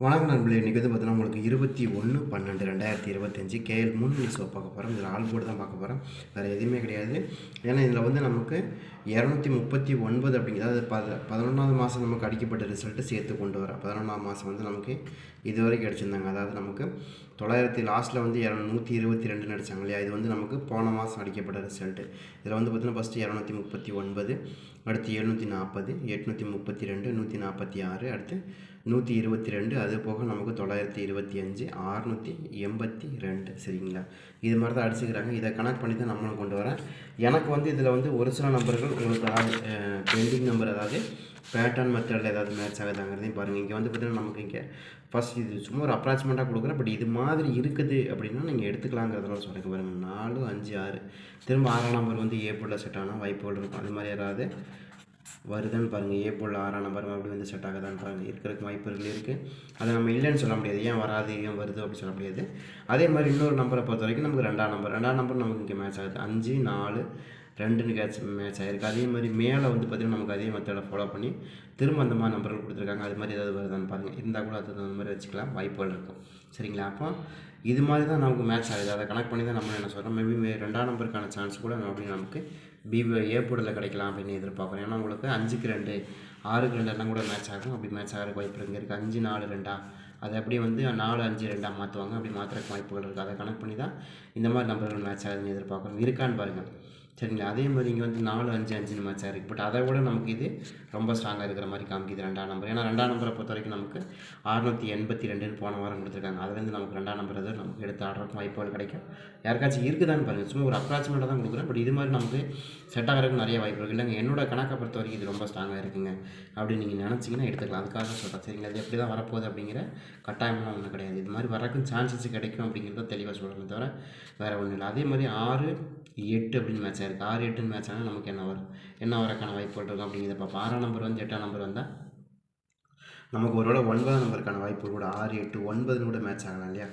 வணக்கம் நண்பர்களே இன்றைக்கி வந்து பார்த்தீங்கன்னா உங்களுக்கு இருபத்தி ஒன்று பன்னெண்டு ரெண்டாயிரத்தி இருபத்தஞ்சி கேஎல் மூணு நியூஸ் பார்க்க போகிறோம் இதில் ஆள் போர்டு தான் பார்க்க போகிறோம் வேறு எதுவுமே கிடையாது. ஏன்னா இதில் வந்து நமக்கு இரநூத்தி முப்பத்தி ஒன்பது அப்படிங்கிறது பத பதினொன்றாவது மாதம் நமக்கு அடிக்கப்பட்ட ரிசல்ட்டு சேர்த்து கொண்டு வரோம் பதினொன்றாவது மாதம் வந்து நமக்கு இது வரைக்கும் அடிச்சிருந்தாங்க அதாவது நமக்கு தொள்ளாயிரத்தி லாஸ்ட்டில் வந்து இரநூ நூற்றி இருபத்தி ரெண்டு அடிச்சாங்க இல்லையா? இது வந்து நமக்கு போன மாதம் அடிக்கப்பட்ட ரிசல்ட்டு இதில் வந்து பார்த்திங்கன்னா ஃபஸ்ட்டு இரநூத்தி முப்பத்தி ஒன்பது அடுத்து எழுநூற்றி நாற்பது எட்நூற்றி முப்பத்தி ரெண்டு நூற்றி நாற்பத்தி ஆறு அடுத்து நூற்றி இருபத்தி ரெண்டு அது போக நமக்கு தொள்ளாயிரத்தி இருபத்தி அஞ்சு ஆறுநூற்றி எண்பத்தி ரெண்டு சரிங்களா? இது மாதிரி தான் அடிச்சுக்கிறாங்க. இதை கனெக்ட் பண்ணி தான் நம்மளும் கொண்டு வரேன் எனக்கு வந்து இதில் வந்து ஒரு சில நம்பர்கள் உங்களுக்கு அதாவது பெண்டிங் நம்பர் அதாவது பேட்டர்ன் மெத்தடில் ஏதாவது மேட்ச் ஆகுதாங்கிறதையும் பாருங்கள் இங்கே வந்து பார்த்தீங்கன்னா நமக்கு இங்கே ஃபஸ்ட் இது சும்மா ஒரு அப்ராச்மெண்ட்டாக கொடுக்குறேன். பட் இது மாதிரி இருக்குது அப்படின்னா நீங்கள் எடுத்துக்கலாங்கிறதுனால சொல்லுங்க பாருங்கள் நாலு அஞ்சு ஆறு. திரும்ப ஆறாம் நம்பர் வந்து ஏப்ரலில் செட் ஆனால் வாய்ப்புகள் இருக்கும். அது மாதிரி யாராவது வருதுன்னு பாருங்கள் ஏ போல் ஆறாம் நம்பர் மறுபடியும் வந்து செட் ஆகுதான்னு பாருங்கள் இருக்கிறதுக்கு வாய்ப்புகள் இருக்குது அதை நம்ம இல்லைன்னு சொல்ல முடியாது. ஏன் வராது ஏன் வருது அப்படின்னு சொல்ல முடியாது. அதே மாதிரி இன்னொரு நம்பரை பொறுத்த வரைக்கும் நமக்கு ரெண்டாம் நம்பர் ரெண்டாம் நம்பர் நமக்கு இங்கே மேட்ச் ஆகுது. அஞ்சு நாலு ரெண்டுன்னு கேட்ச் மேட்ச் ஆகிருக்கு அதே மாதிரி மேலே வந்து பார்த்திங்கன்னா நமக்கு அதே மெத்தடை ஃபாலோ பண்ணி திரும்ப அந்த மாதிரி நம்பர்கள் கொடுத்துருக்காங்க. அது மாதிரி ஏதாவது வருதான்னு பாருங்கள் இருந்தால் கூட அது அந்த மாதிரி வச்சுக்கலாம். வாய்ப்புகள் இருக்கும். சரிங்களா? அப்போ இது மாதிரி தான் நமக்கு மேட்ச் ஆகுது. அதை கனெக்ட் பண்ணி தான் நம்ம என்ன சொல்கிறோம் மேபி ரெண்டாம் நம்பருக்கான சான்ஸ் கூட அப்படி நமக்கு பிபி ஏ போர்டில் கிடைக்கலாம் அப்படின்னு எதிர்பார்க்குறேன் ஏன்னா உங்களுக்கு அஞ்சுக்கு ரெண்டு ஆறுக்கு ரெண்டு கூட மேட்ச் ஆகும். அப்படி மேட்ச் ஆகிறதுக்கு வாய்ப்பு இங்கே இருக்குது அஞ்சு நாலு ரெண்டா? அதை அப்படியே வந்து நாலு அஞ்சு ரெண்டாக மாற்றுவாங்க அப்படி மாற்றுறதுக்கு வாய்ப்புகள் இருக்குது அதை கனெக்ட் பண்ணி தான் இந்த மாதிரி நம்பர்கள் மேட்ச் ஆகுதுன்னு எதிர்பார்க்குறோம். இருக்கான்னு பாருங்கள் சரிங்களா அதே மாதிரி இங்கே வந்து நாலு அஞ்சு அஞ்சுன்னு மேட்ச் இருக்குது பட் அதை விட நமக்கு இது ரொம்ப ஸ்ட்ராங்காக இருக்கிற மாதிரி காமிக்குது ரெண்டாம் நம்பர் ஏன்னா ரெண்டாம் நம்பரை பொறுத்த வரைக்கும் நமக்கு அறுநூற்றி எண்பத்தி ரெண்டுன்னு போன வாரம் கொடுத்துருக்காங்க. அதுலேருந்து நமக்கு ரெண்டாம் நம்பர் எதுவும் நமக்கு எடுத்து ஆடுறதுக்கு வாய்ப்புகள் கிடைக்கும். யாருக்காச்சும் இருக்குதான்னு பாருங்கள் சும்மா ஒரு அப்ராச்மெண்ட்டாக தான் கொடுக்குறேன். பட் இது மாதிரி நமக்கு செட் ஆகிறதுக்கு நிறைய வாய்ப்பு இருக்குது இல்லைங்க என்னோட கணக்கை பொறுத்த வரைக்கும் இது ரொம்ப ஸ்ட்ராங்காக இருக்குங்க. அப்படின்னு நீங்கள் நினச்சிங்கன்னா எடுத்துக்கலாம். அதுக்காக சொல்கிறேன் சரிங்களா அது எப்படி தான் வரப்போகுது அப்படிங்கிற கட்டாயம்லாம் ஒன்றும் கிடையாது. இது மாதிரி வரக்கும் சான்சஸ் கிடைக்கும் அப்படிங்கிறத தெளிவாக சொல்கிறேன் தவிர வேறு ஒன்றும் இல்லை. அதே மாதிரி ஆறு எட்டு அப்படின்னு மேட்ச் ஆயிருக்கு. ஆறு எட்டுன்னு மேட்ச் ஆனால் நமக்கு என்ன வரும்? என்ன வரக்கான வாய்ப்புகள் இருக்கும் அப்படிங்கிறத பார்ப்போம் ஆறாம் நம்பர் வந்து எட்டாம் நம்பர் வந்தால் நமக்கு ஒருவேளை ஒன்பதாம் நம்பருக்கான வாய்ப்பு கூட ஆறு எட்டு ஒன்பதுன்னு கூட மேட்ச் ஆகலாம் இல்லையா?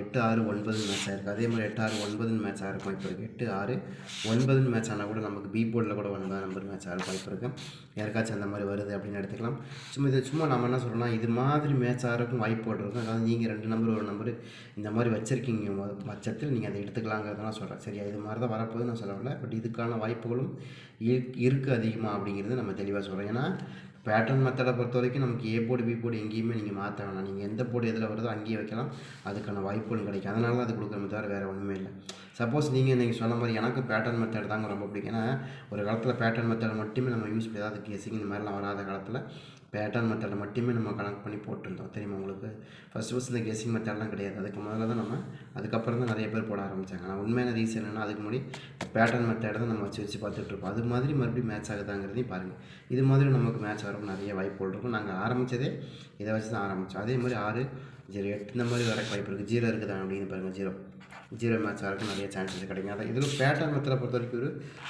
எட்டு ஆறு ஒன்பதுன்னு மேட்ச் ஆயிருக்கு. அதே மாதிரி எட்டு ஆறு ஒன்பதுன்னு மேட்ச் ஆகிருக்கும் இப்போ இருக்குது எட்டு ஆறு ஒன்பதுன்னு மேட்ச் ஆனால் கூட நமக்கு பி போர்டில் கூட ஒன்பதாம் நம்பர் மேட்ச் ஆகிருக்கும் இப்போ இருக்குது யாருக்காச்சும் அந்த மாதிரி வருது அப்படின்னு எடுத்துக்கலாம். சும்மா இது சும்மா நம்ம என்ன சொல்லணும்னா இது மாதிரி மேட்ச் ஆகிறக்கும் வாய்ப்பு இருக்கும் அதாவது நீங்கள் ரெண்டு நம்பர் ஒரு நம்பர் இந்த மாதிரி வச்சுருக்கீங்க பட்சத்தில் நீங்கள் அதை எடுத்துக்கலாங்கிறதெல்லாம் சொல்கிறேன் சரியா? இது மாதிரி தான் வரப்போகுது நான் சொல்லவில்லை. பட் இதுக்கான வாய்ப்புகளும் இருக்கு இருக்குது அதிகமாக அப்படிங்கிறது நம்ம தெளிவாக சொல்கிறோம் ஏன்னா பேட்டர்ன் மெத்தடை பொறுத்த வரைக்கும் நமக்கு ஏ போர்டு பி போர்டு எங்கேயுமே நீங்கள் மாற்ற வேணாம். நீங்கள் எந்த போர்டு எதில் வருதோ அங்கேயே வைக்கலாம். அதுக்கான வாய்ப்புகள் கிடைக்கும். அதனால தான் அது கொடுக்குறமே தவிர வேறு ஒன்றுமே இல்லை. சப்போஸ் நீங்கள் நீங்கள் சொன்ன மாதிரி எனக்கு பேட்டர்ன் மெத்தட் தாங்க ரொம்ப பிடிக்கும். ஏன்னா ஒரு காலத்தில் பேட்டர்ன் மெத்தட் மட்டுமே நம்ம யூஸ் பண்ணி அதாவது கேசிங் இந்த மாதிரிலாம் வராத காலத்தில் பேட்டர்ன் மெத்தடை மட்டுமே நம்ம கனெக்ட் பண்ணி போட்டிருந்தோம். தெரியுமா உங்களுக்கு? ஃபஸ்ட் ஃபஸ்ட் இந்த கெஸிங் மெத்தட்லாம் கிடையாது. அதுக்கு முதல்ல தான் நம்ம அதுக்கப்புறம் தான் நிறைய பேர் போட ஆரம்பித்தாங்க ஆனால் உண்மையான ரீசன் என்னென்னா அதுக்கு முன்னாடி பேட்டர்ன் மெத்தடை தான் நம்ம வச்சு வச்சு பார்த்துட்ருப்போம் அது மாதிரி மறுபடியும் மேட்ச் ஆகுதாங்கிறதையும் பாருங்கள் இது மாதிரி நமக்கு மேட்ச் வரும் நிறைய வாய்ப்புகள் இருக்கும். நாங்கள் ஆரம்பித்ததே இதை வச்சு தான் ஆரம்பித்தோம் அதே மாதிரி ஆறு ஜீரோ எட்டு இந்த மாதிரி வர வாய்ப்பு இருக்குது ஜீரோ இருக்குதா அப்படின்னு பாருங்கள் ஜீரோ ஜீரோ மேட்ச் ஆகிறதுக்கு நிறைய சான்சஸ் கிடைக்கும். அதான் இதில் பேட்டர் மெத்தடை பொறுத்த வரைக்கும் ஒரு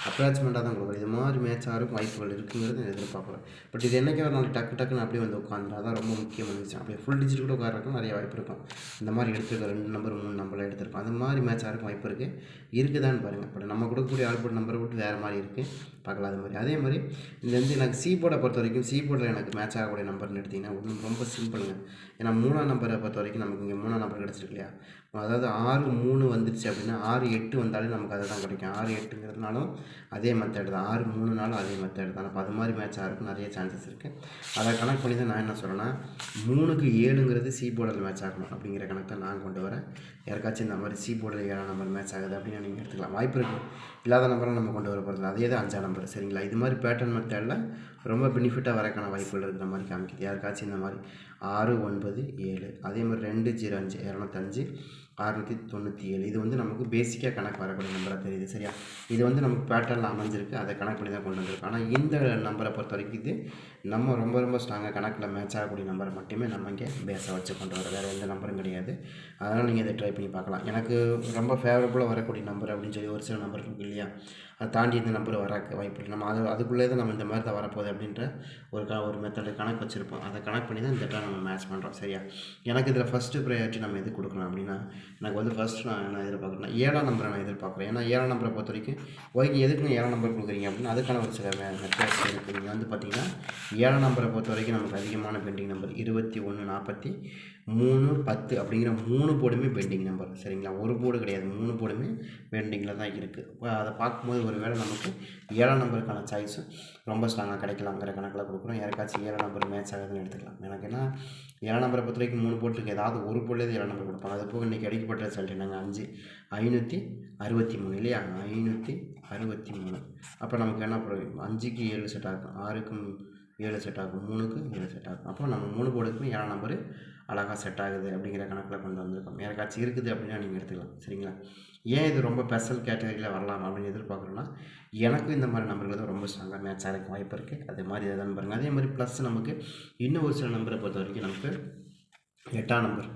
அப்ராச்மெண்ட்டாக தான் கொடுக்குறோம் இது மாதிரி மேட்ச் ஆகிறதுக்கும் வாய்ப்புகள் இருக்குங்கிறது நான் எதிர்பார்க்குறேன் பட் இது என்னைக்கே வரணும் டக்கு டக்குன்னு அப்படியே வந்து உட்காந்துரும் அதான் ரொம்ப முக்கியமான விஷயம். அப்படியே ஃபுல் டிஜிட் கூட உட்காரக்கும் நிறைய வாய்ப்பு இருக்கும். இந்த மாதிரி எடுத்துருக்க ரெண்டு நம்பர் மூணு நம்பர்லாம் எடுத்திருக்கோம் அந்த மாதிரி மேட்ச் இருக்கும் வாய்ப்பு இருக்குது இருக்குதான்னு பாருங்கள் பட் நம்ம கொடுக்கக்கூடிய ஆல்போர்ட் நம்பரை விட்டு வேறு மாதிரி இருக்குது பார்க்கலாம் அது மாதிரி. அதே மாதிரி இந்த வந்து எனக்கு சி போர்டை பொறுத்த வரைக்கும் சி போர்டில் எனக்கு மேட்ச் ஆகக்கூடிய நம்பர்னு எடுத்திங்கன்னா ஒன்றும் ரொம்ப சிம்பிளுங்க ஏன்னா மூணாம் நம்பரை பொறுத்த வரைக்கும் நமக்கு இங்கே மூணாம் நம்பர் கிடச்சிருக்கு இல்லையா? அதாவது ஆறு மூணு வந்துடுச்சு அப்படின்னா ஆறு எட்டு வந்தாலே நமக்கு அதை தான் கிடைக்கும். ஆறு எட்டுங்கிறதுனாலும் அதே மெத்தேடு தான். ஆறு மூணுனாலும் அதே மெத்தேடு தான். அப்போ அது மாதிரி மேட்ச் ஆகிறதுக்கு நிறைய சான்சஸ் இருக்குது அதை கணக்கு பண்ணி தான் நான் என்ன சொல்கிறேன்னா மூணுக்கு ஏழுங்கிறது சி போர்டில் மேட்ச் ஆகணும் அப்படிங்கிற கணக்கை நான் கொண்டு வரேன். யாருக்காச்சும் இந்த மாதிரி சி போர்டில் ஏழாம் நம்பர் மேட்ச் ஆகுது அப்படின்னு நீங்கள் எடுத்துக்கலாம். வாய்ப்பு இருக்குது இல்லாத நம்பரை நம்ம கொண்டு வர போகிறது அதே தான் அஞ்சாம் நம்பர் சரிங்களா? இது மாதிரி பேட்டர்ன் மெத்தேடில் ரொம்ப பெனிஃபிட்டாக வரக்கான வாய்ப்புகள் இருக்கிற மாதிரி காமிக்குது. யாருக்காச்சும் இந்த மாதிரி ஆறு ஒன்பது ஏழு. அதே மாதிரி ரெண்டு ஜீரோ அஞ்சு இரநூத்தஞ்சு அறுநூற்றி தொண்ணூற்றி ஏழு இது வந்து நமக்கு பேசிக்காக கணக்கு வரக்கூடிய நம்பராக தெரியுது சரியா? இது வந்து நமக்கு பேட்டர்னில் அமைஞ்சிருக்கு. அதை கணக்கு பண்ணி தான் கொண்டு வந்திருக்கு ஆனால் இந்த நம்பரை பொறுத்த வரைக்கும் இது நம்ம ரொம்ப ரொம்ப ஸ்ட்ராங்காக கணக்கில் மேட்ச் ஆகக்கூடிய நம்பரை மட்டுமே நம்ம இங்கே பேஸாக வச்சு கொண்டு வர வேறு எந்த நம்பரும் கிடையாது. அதனால் நீங்கள் இதை ட்ரை பண்ணி பார்க்கலாம். எனக்கு ரொம்ப ஃபேவரபுளாக வரக்கூடிய நம்பர் அப்படின்னு சொல்லி ஒரு சில நம்பர் இருக்கு இல்லையா? அதை தாண்டி இந்த நம்பர் வர வாய்ப்பு இல்லை. நம்ம அது அதுக்குள்ளே தான் நம்ம இந்த மாதிரி தான் வரப்போகுது அப்படின்ற ஒரு க ஒரு மெத்தடு கணக்கு வச்சுருப்போம். அதை கணக்கு பண்ணி தான் இந்த டேட்டா நம்ம மேட்ச் பண்ணுறோம் சரியா? எனக்கு இதில் ஃபஸ்ட்டு ப்ரையாரிட்டி நம்ம எது கொடுக்கணும் அப்படின்னா எனக்கு வந்து ஃபஸ்ட் நான் என்ன எதிர்பார்க்குறேன்னா ஏழாம் நம்பரை நான் எதிர்பார்க்குறேன். ஏன்னா ஏழாம் நம்பரை பொறுத்த வரைக்கும் ஒய்க்கு எதுக்கு ஏழாம் நம்பர் கொடுக்குறீங்க அப்படின்னா அதுக்கான ஒரு சில மெத்தட்ஸ் இருக்குது நீங்கள் வந்து பார்த்தீங்கன்னா ஏழாம் நம்பரை பொறுத்த வரைக்கும் நமக்கு அதிகமான பெண்டிங் நம்பர் இருபத்தி ஒன்று நாற்பத்தி மூணு பத்து அப்படிங்கிற மூணு போர்டுமே பெண்டிங் நம்பர் சரிங்களா? ஒரு போர்டு கிடையாது. மூணு போர்டுமே பெண்டிங்கில் தான் இருக்குது இப்போ அதை பார்க்கும்போது ஒரு வேளை நமக்கு ஏழாம் நம்பருக்கான சாய்ஸும் ரொம்ப ஸ்ட்ராங்காக கிடைக்கலாங்கிற கணக்கில் கொடுக்குறோம். யாருக்காச்சும் ஏழாம் நம்பர் மேட்ச் ஆகுதுன்னு எடுத்துக்கலாம். எனக்கு என்ன ஏழாம் நம்பரை பொறுத்த வரைக்கும் மூணு போட்டுருக்கு ஏதாவது ஒரு போர்டுலேயே ஏழாம் நம்பர் கொடுப்பாங்க. அது போக இன்றைக்கி அடிக்கப்பட்ட ரிசல்ட் என்னங்க? அஞ்சு ஐநூற்றி அறுபத்தி மூணு இல்லையா? ஐநூற்றி அறுபத்தி மூணு. அப்போ நமக்கு என்ன அஞ்சுக்கு ஏழு செட் ஆகும். ஆறுக்கும் ஏழு செட் ஆகும். மூணுக்கு ஏழு செட் ஆகும். அப்போ நம்ம மூணு போர்டுக்குமே ஏழாம் நம்பர் அழகாக செட் ஆகுது அப்படிங்கிற கணக்கில் கொண்டு வந்திருக்கோம். யாருக்காச்சும் இருக்குது அப்படின்னா நீங்கள் எடுத்துக்கலாம். சரிங்களா? ஏன் இது ரொம்ப ஸ்பெஷல் கேட்டகரியில் வரலாம் அப்படின்னு எதிர்பார்க்குறோன்னா எனக்கும் இந்த மாதிரி நம்பர்கள் தான் ரொம்ப ஸ்ட்ராங்காக மேட்ச் ஆகிறதுக்கு வாய்ப்பு இருக்குது அதே மாதிரி எதாவது பாருங்கள் அதே மாதிரி ப்ளஸ் நமக்கு இன்னும் ஒரு சில நம்பரை பொறுத்த வரைக்கும் நமக்கு எட்டாம் நம்பர்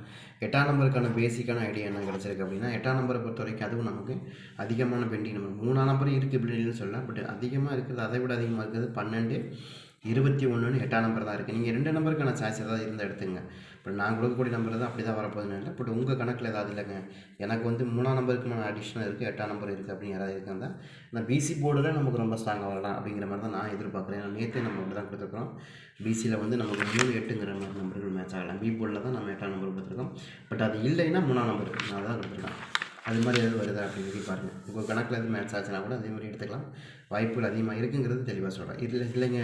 எட்டாம் நம்பருக்கான பேசிக்கான ஐடியா என்ன கிடச்சிருக்கு அப்படின்னா எட்டாம் நம்பரை பொறுத்த வரைக்கும் அதுவும் நமக்கு அதிகமான பெண்டிங் நம்பர் மூணாம் நம்பரும் இருக்குது அப்படின்னு சொல்லலாம். பட் அதிகமாக இருக்குது அதை விட அதிகமாக இருக்குது பன்னெண்டு இருபத்தி ஒன்றுன்னு எட்டாம் நம்பர் தான் இருக்குது நீங்கள் ரெண்டு நம்பருக்கான சாய்ஸ் ஏதாவது இருந்தால் எடுத்துங்க இப்போ நான் கொடுக்கக்கூடிய நம்பர் தான் அப்படி தான் வரப்போகுதுன்னு இல்லை பட் உங்கள் கணக்கில் ஏதாவது இல்லைங்க. எனக்கு வந்து மூணாம் நம்பருக்கு அடிஷனல் இருக்குது எட்டாம் நம்பர் இருக்குது அப்படின்னு யாராவது இருக்காங்க. நான் பிசி போர்டில் நமக்கு ரொம்ப ஸ்ட்ராங்காக வரலாம் அப்படிங்கிற மாதிரி தான் நான் எதிர்பார்க்குறேன். ஏன்னா நேற்று நம்ம அப்படி தான் கொடுத்துருக்கோம் பிசியில் வந்து நமக்கு மூணு எட்டுங்கிற மாதிரி நம்பர்கள் மேட்ச் ஆகலாம். பி போர்டில் தான் நம்ம எட்டாம் நம்பர் கொடுத்துருக்கோம். பட் அது இல்லைன்னா மூணாம் நம்பர் நான் தான் கொடுத்துருக்கேன். அது மாதிரி எதுவும் வருதா அப்படின்னு சொல்லி பாருங்கள் உங்கள் கணக்கில் எதுவும் மேட்ச் ஆச்சுன்னா கூட அதே மாதிரி எடுத்துக்கலாம். வாய்ப்புகள் அதிகமாக இருக்குங்கிறது தெளிவாக சொல்கிறேன் இல்லை இல்லைங்க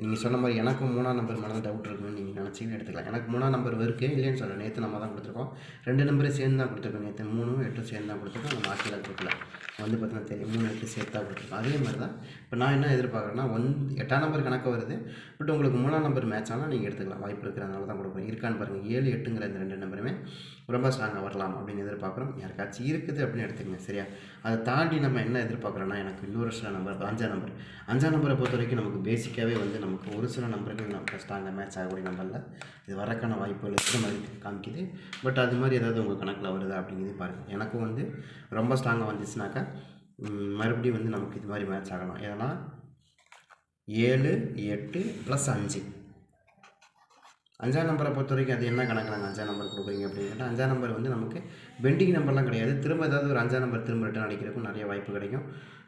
நீங்கள் சொன்ன மாதிரி எனக்கும் மூணாம் நம்பர் மேலே தான் டவுட் இருக்குன்னு நீங்கள் நினச்சிங்கன்னு எடுத்துக்கலாம். எனக்கு மூணாம் நம்பர் இருக்குது இல்லைன்னு சொல்கிறேன் நேற்று நம்ம தான் கொடுத்துருக்கோம். ரெண்டு நம்பரும் சேர்ந்து தான் கொடுத்துருக்கோம். நேற்று மூணும் எட்டும் சேர்ந்து தான் கொடுத்துருக்கோம். நம்ம ஆட்சியில் கொடுக்கல. வந்து பார்த்தீங்கன்னா தெரியும் மூணு எட்டு சேர்த்து தான் கொடுத்துருக்கோம். அதே மாதிரி தான் இப்போ நான் என்ன எதிர்பார்க்குறேன்னா ஒன் எட்டாம் நம்பர் கணக்கு வருது. பட் உங்களுக்கு மூணாம் நம்பர் மேட்ச் ஆனால் நீங்கள் எடுத்துக்கலாம். வாய்ப்பு இருக்கிறதுனால தான் கொடுக்குறோம் இருக்கான்னு பாருங்கள் ஏழு எட்டுங்கிற இந்த ரெண்டு நம்பருமே ரொம்ப ஸ்ட்ராங்காக வரலாம் அப்படின்னு எதிர்பார்க்குறோம். யாருக்காச்சும் இருக்குது அப்படின்னு எடுத்துக்கங்க சரியா? அதை தாண்டி நம்ம என்ன எதிர்பார்க்குறோன்னா எனக்கு இன்னொரு சில நம்பர் அஞ்சாம் நம்பர் அஞ்சாம் நம்பரை பொறுத்த வரைக்கும் நமக்கு பேசிக்காகவே வந்து நமக்கு ஒரு சில நம்பர்கள் நமக்கு ஸ்ட்ராங்காக மேட்ச் ஆகக்கூடிய நம்பரில் இது வரக்கான வாய்ப்புகள் இருக்கிற மாதிரி காமிக்குது. பட் அது மாதிரி ஏதாவது உங்கள் கணக்கில் வருதா அப்படிங்கிறது பாருங்கள் எனக்கும் வந்து ரொம்ப ஸ்ட்ராங்காக வந்துச்சுனாக்கா மறுபடியும் வந்து நமக்கு இது மாதிரி மேட்ச் ஆகலாம். ஏன்னா ஏழு எட்டு ப்ளஸ் அஞ்சு. அஞ்சாம் நம்பரை பொறுத்த வரைக்கும் அது என்ன கணக்கு நாங்கள் அஞ்சாம் நம்பர் கொடுக்குறீங்க அப்படின்னு கேட்டால் அஞ்சாம் நம்பர் வந்து நமக்கு பெண்டிங் நம்பர்லாம் கிடையாது. திரும்ப ஏதாவது ஒரு அஞ்சாம் நம்பர் திரும்ப ரிட்டர்ன் அடிக்கிறதுக்கும் நிறைய வாய்ப்பு கிடைக்கும்.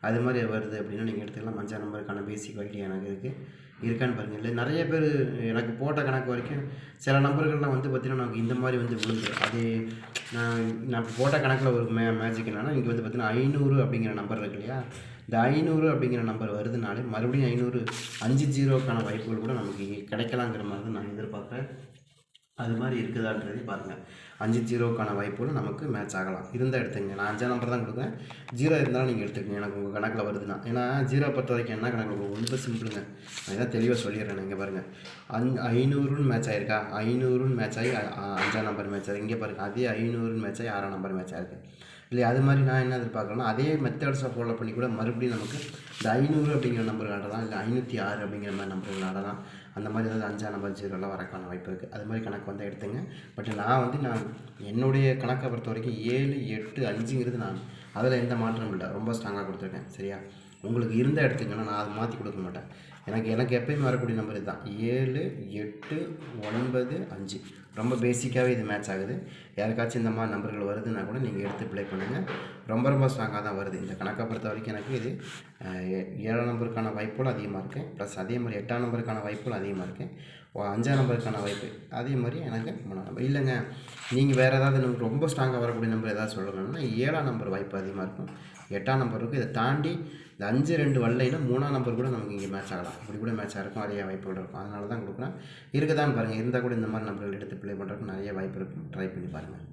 அது மாதிரி வருது அப்படின்னா நீங்கள் எடுத்துக்கலாம். அஞ்சாம் நம்பருக்கான பேசிக் ஐடியா எனக்கு இருக்குது இருக்கான்னு பாருங்கள் இல்லை நிறைய பேர் எனக்கு போட்ட கணக்கு வரைக்கும் சில நம்பர்கள்லாம் வந்து பார்த்திங்கன்னா நமக்கு இந்த மாதிரி வந்து விழுந்து அது நான் நான் போட்ட கணக்கில் ஒரு மே மேஜிக் என்னென்னா இங்கே வந்து பார்த்திங்கன்னா ஐநூறு அப்படிங்கிற நம்பர் இருக்கு இல்லையா? இந்த ஐநூறு அப்படிங்கிற நம்பர் வருதுனாலே மறுபடியும் ஐநூறு அஞ்சு ஜீரோக்கான வாய்ப்புகள் கூட நமக்கு கிடைக்கலாங்கிற மாதிரி தான் நான் எதிர்பார்க்குறேன். அது மாதிரி இருக்குதான்றதை பாருங்கள் அஞ்சு ஜீரோக்கான வாய்ப்புகளும் நமக்கு மேட்ச் ஆகலாம். இருந்தால் எடுத்துங்க நான் அஞ்சாம் நம்பர் தான் கொடுக்குறேன் ஜீரோ இருந்தாலும் நீங்கள் எடுத்துக்கங்க. எனக்கு உங்கள் கணக்கில் வருதுன்னா ஏன்னா ஜீரோ பொறுத்த வரைக்கும் என்ன கணக்கு வரும்? ரொம்ப சிம்பிளுங்க நான் இதான் தெளிவாக சொல்லிடுறேன் இங்கே பாருங்கள் அந் ஐநூறுன்னு மேட்ச் ஆயிருக்கா? ஐநூறுன்னு மேட்ச் ஆகி அஞ்சாம் நம்பர் மேட்ச் ஆகிருக்கு இங்கே பாருங்கள் அதே ஐநூறுன்னு மேட்ச் ஆகி ஆறாம் நம்பர் மேட்ச் ஆயிருக்கு இல்லை அது மாதிரி நான் என்ன எதிர்பார்க்குறேன்னா அதே மெத்தட்ஸை ஃபாலோ பண்ணி கூட மறுபடியும் நமக்கு இந்த ஐநூறு அப்படிங்கிற நம்பர் ஆடலாம் இல்லை ஐநூற்றி ஆறு அப்படிங்கிற மாதிரி நம்பர்கள் ஆடலாம் அந்த மாதிரி ஏதாவது அஞ்சாம் நம்பர் ஜீரோலாம் வரக்கான வாய்ப்பு இருக்குது அது மாதிரி கணக்கு வந்து எடுத்துங்க. பட் நான் வந்து நான் என்னுடைய கணக்கை பொறுத்த வரைக்கும் ஏழு எட்டு அஞ்சுங்கிறது நான் அதில் எந்த மாற்றமும் இல்லை. ரொம்ப ஸ்ட்ராங்காக கொடுத்துருக்கேன். சரியா? உங்களுக்கு இருந்த எடுத்துக்கணும் நான் அதை மாற்றி கொடுக்க மாட்டேன். எனக்கு எனக்கு எப்பயுமே வரக்கூடிய நம்பர் இதுதான். ஏழு எட்டு ஒன்பது அஞ்சு. ரொம்ப பேசிக்காகவே இது மேட்ச் ஆகுது. யாருக்காச்சும் இந்த மாதிரி நம்பர்கள் வருதுன்னா கூட நீங்கள் எடுத்து ப்ளே பண்ணுங்கள் ரொம்ப ரொம்ப ஸ்ட்ராங்காக தான் வருது. இந்த கணக்கை பொறுத்த வரைக்கும் எனக்கு இது ஏ- ஏழாம் நம்பருக்கான வாய்ப்புகள் அதிகமாக இருக்குது ப்ளஸ் அதே மாதிரி எட்டாம் நம்பருக்கான வாய்ப்புகள் அதிகமாக இருக்குது அஞ்சாம் நம்பருக்கான வாய்ப்பு. அதே மாதிரி எனக்கு மூணாம் நம்பர். இல்லைங்க நீங்கள் வேறு ஏதாவது நமக்கு ரொம்ப ஸ்ட்ராங்காக வரக்கூடிய நம்பர் ஏதாவது சொல்லணும்னா ஏழாம் நம்பர் வாய்ப்பு அதிகமாக இருக்கும். எட்டாம் நம்பர் இருக்கும். இதை தாண்டி இந்த அஞ்சு ரெண்டு வரலைன்னா மூணாம் நம்பர் கூட நமக்கு இங்கே மேட்ச் ஆகலாம். இப்படி கூட மேட்ச் ஆகிருக்கும் நிறைய வாய்ப்புகள் இருக்கும். அதனால தான் கொடுக்குறேன். இருக்குதான்னு பாருங்கள் இருந்தால் கூட இந்த மாதிரி நம்பர்கள் எடுத்து ப்ளே பண்ணுறதுக்கு நிறைய வாய்ப்பு இருக்கும். ட்ரை பண்ணி பாருங்கள்